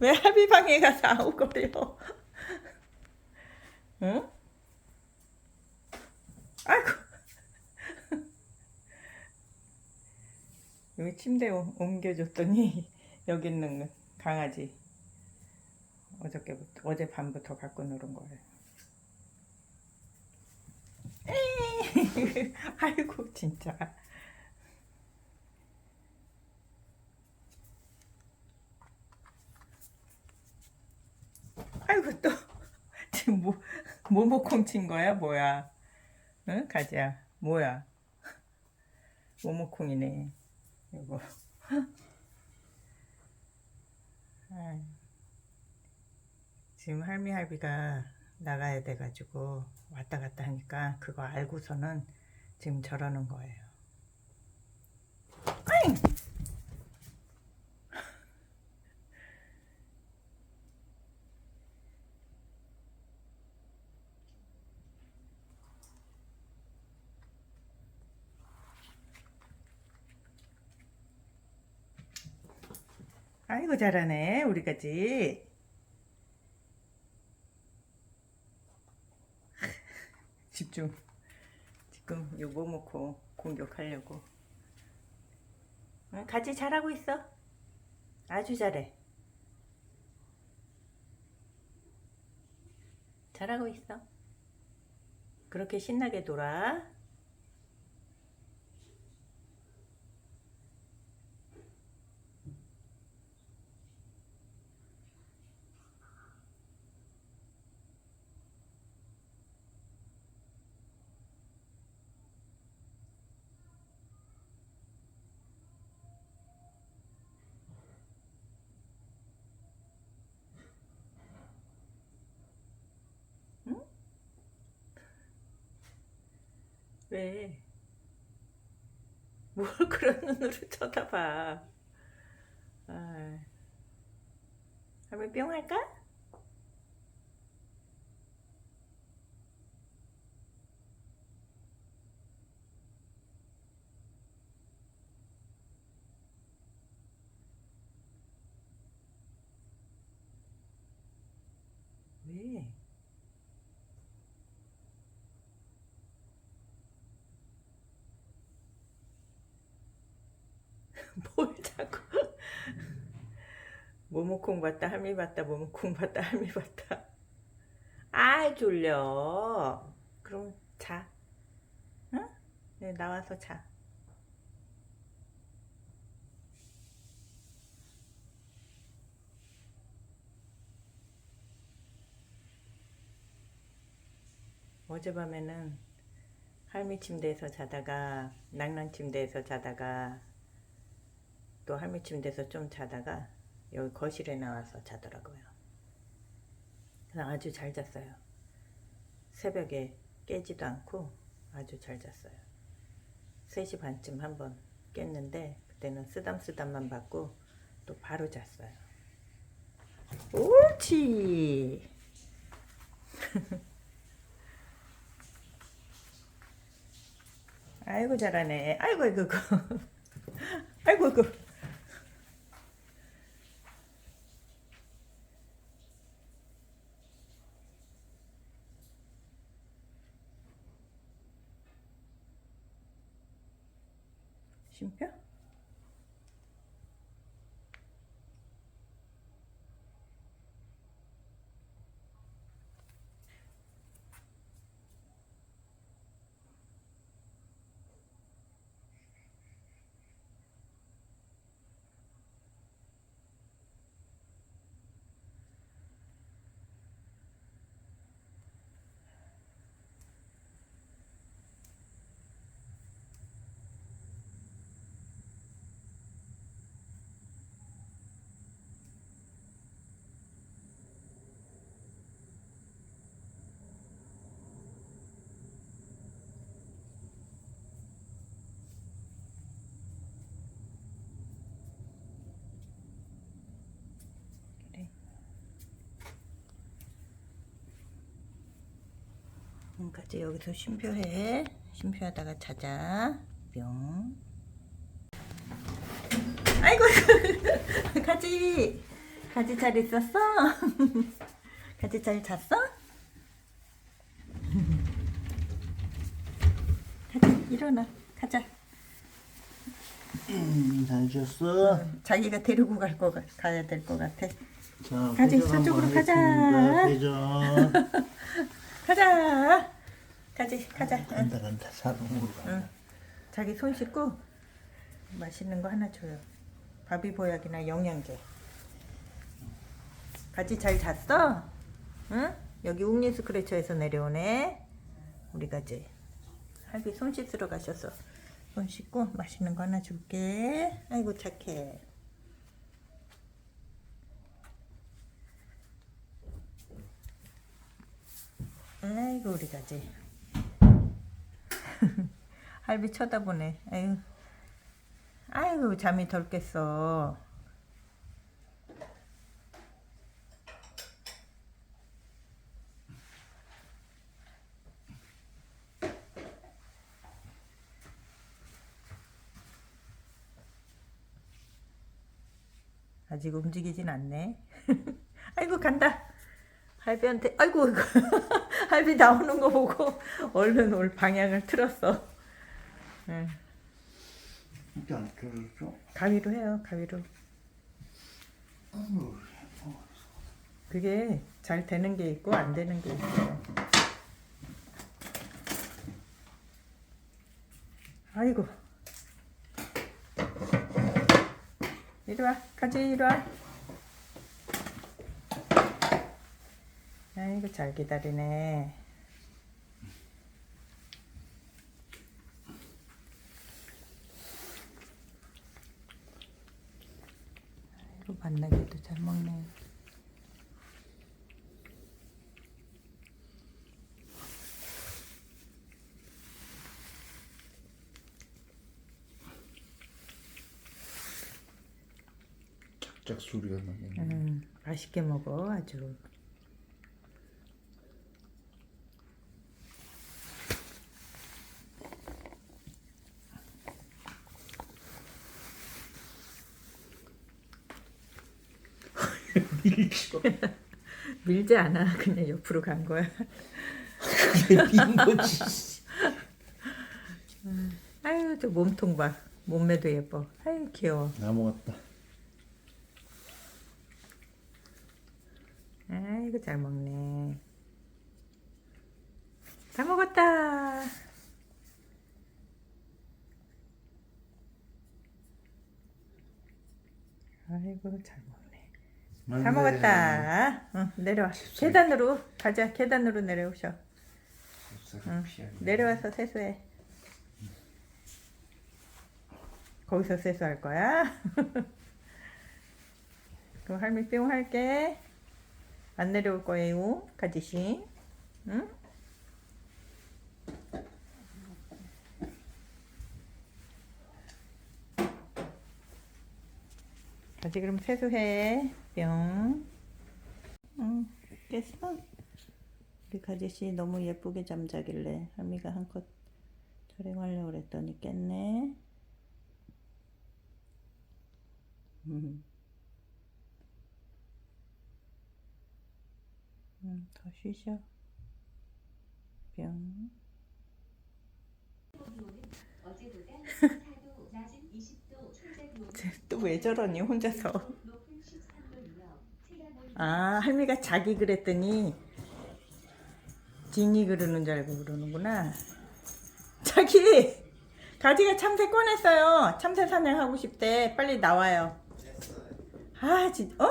왜 합의방에 가서 아우거려? 응? 아이고. 여기 침대 옮- 옮겨줬더니 여기 있는 강아지 어저께부터 어제 밤부터 갖고 놀은 거예요. 아이고 진짜. 아이고 또 지금 뭐 모모콩 친 거야 뭐야? 응 가지야 뭐야? 모모콩이네 이거. 아이, 지금 할미 할비가 나가야 돼가지고 왔다 갔다 하니까 그거 알고서는 지금 저러는 거예요. 아잉! 아이고 잘하네 우리 가지. 집중. 지금 요거 놓고 공격하려고. 응, 같이 잘하고 있어. 아주 잘해. 잘하고 있어. 그렇게 신나게 놀아. 왜? 뭘 그런 눈으로 쳐다봐. 아, 할머니 뿅 할까? 왜? 뭘 자꾸 모모콩 봤다 할미 봤다 모모콩 봤다 할미 봤다. 아이 졸려. 그럼 자. 응? 네, 나와서 자. 어젯밤에는 할미 침대에서 자다가 낭랑 침대에서 자다가 또 할미 침대에서 좀 자다가 여기 거실에 나와서 자더라고요. 아주 잘 잤어요. 새벽에 깨지도 않고 아주 잘 잤어요. 3시 반쯤 한번 깼는데 그때는 쓰담쓰담만 받고 또 바로 잤어요. 옳지. 아이고 잘하네. 아이고 아이고 아이고. 아이 고 지금까지 여기서 쉼표해. 쉼표하다가 자자. 뿅. 아이고, 가지. 가지 잘 있었어? 가지 잘 잤어? 가지 일어나 가자 음, 잘 잤어? 자기가 데리고 갈 거 가야 될 것 같아 자, 가지, 저쪽으로 가자. 회전. 가자 가지 가자 응. 간다, 간다. 자동으로 간다. 응. 자기 손 씻고 맛있는 거 하나 줘요 바비 보약이나 영양제 가지 잘 잤어? 응? 여기 웅리 스 크래처에서 내려오네 우리 가지 할비 손 씻으러 가셨어 손 씻고 맛있는 거 하나 줄게 아이고 착해 아이고 우리 가지 할비 쳐다보네 아유 아이고 잠이 덜 깼어 아직 움직이진 않네. 아이고 간다. 할비한테 아이고 할비 나오는 거 보고 얼른 올 방향을 틀었어. 응. 이렇게 안 켜졌죠? 가위로 해요. 가위로. 그게 잘 되는 게 있고 안 되는 게 있어요. 아이고. 이리 와. 가지 이리 와. 아이고 잘 기다리네. 아이고 만나게도 잘 먹네. 짝짝 소리가 나네. 음, 맛있게 먹어 아주. 밀죠. 밀지 않아. 그냥 옆으로 간 거야. 그게 민 거지. 아유 저 몸통 봐. 몸매도 예뻐. 아유 귀여워. 나 먹었다. 아이고 잘 먹네. 다 먹었다. 아이고 잘 먹네. 다 먹었다. 응, 내려와. 계단으로 가자. 계단으로 내려오셔. 응. 내려와서 세수해. 거기서 세수할 거야? 그럼 할미 뿅 할게. 안 내려올 거예요, 가지씨. 응? 가지 그럼 세수해. 뿅. 응, 깼어? 우리 가지씨 너무 예쁘게 잠자길래 할미가 한껏 촬영하려고 그랬더니 깼네. 음. 음, 더 쉬셔. 뿅. 어제보다 4도 낮은 20도 최저 기온 또왜 저러니 혼자서? 높은 13도이며 체감온도 아 할미가 자기 그랬더니 진이 그러는 줄 알고 그러는구나. 자기 가지가 참새 꺼냈어요. 참새 사냥하고 싶대. 빨리 나와요. 아 진, 어?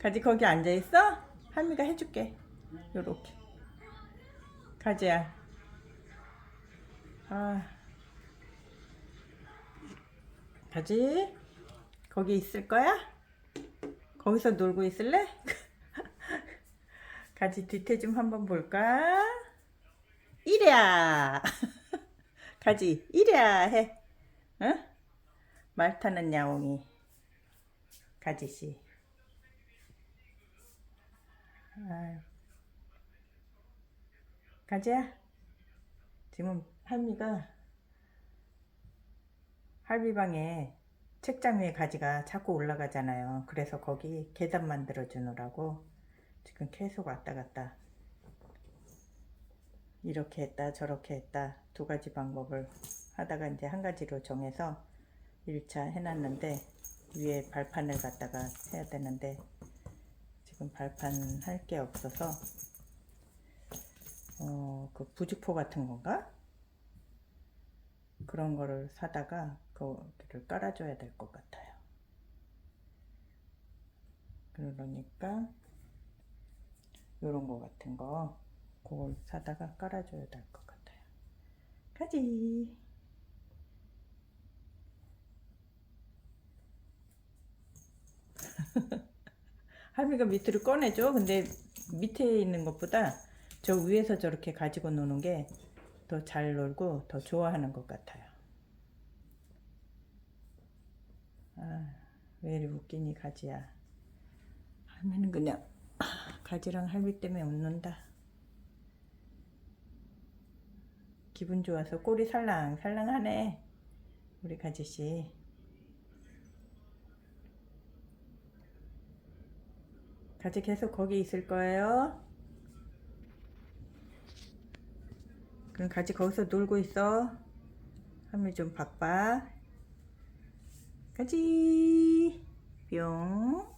가지 거기 앉아 있어? 할미가 해줄게. 요렇게. 가지야. 아. 가지 거기 있을 거야? 거기서 놀고 있을래? 가지 뒤태 좀 한번 볼까? 이랴 가지 이랴 해 응? 말 타는 야옹이 가지씨. 가지야 지금 할미가 할비방에 책장 위에 가지가 자꾸 올라가잖아요. 그래서 거기 계단 만들어 주느라고 지금 계속 왔다 갔다 이렇게 했다 저렇게 했다 두 가지 방법을 하다가 이제 한 가지로 정해서 1차 해놨는데 위에 발판을 갖다가 해야 되는데 지금 발판 할 게 없어서 어, 그 부직포 같은 건가? 그런 거를 사다가 그거를 깔아줘야 될 것 같아요. 그러니까 요런 거 같은 거 그걸 사다가 깔아줘야 될 것 같아요. 가지. 할미가 밑으로 꺼내줘. 근데 밑에 있는 것보다 저 위에서 저렇게 가지고 노는 게 더 잘 놀고 더 좋아하는 것 같아요. 아, 왜 이리 웃기니 가지야. 할미는 그냥 가지랑 할미 때문에 웃는다. 기분 좋아서 꼬리 살랑 살랑하네. 우리 가지씨. 가지 계속 거기 있을 거예요. 그럼 같이 거기서 놀고 있어. 할머니 좀 바빠. 가지. 뿅.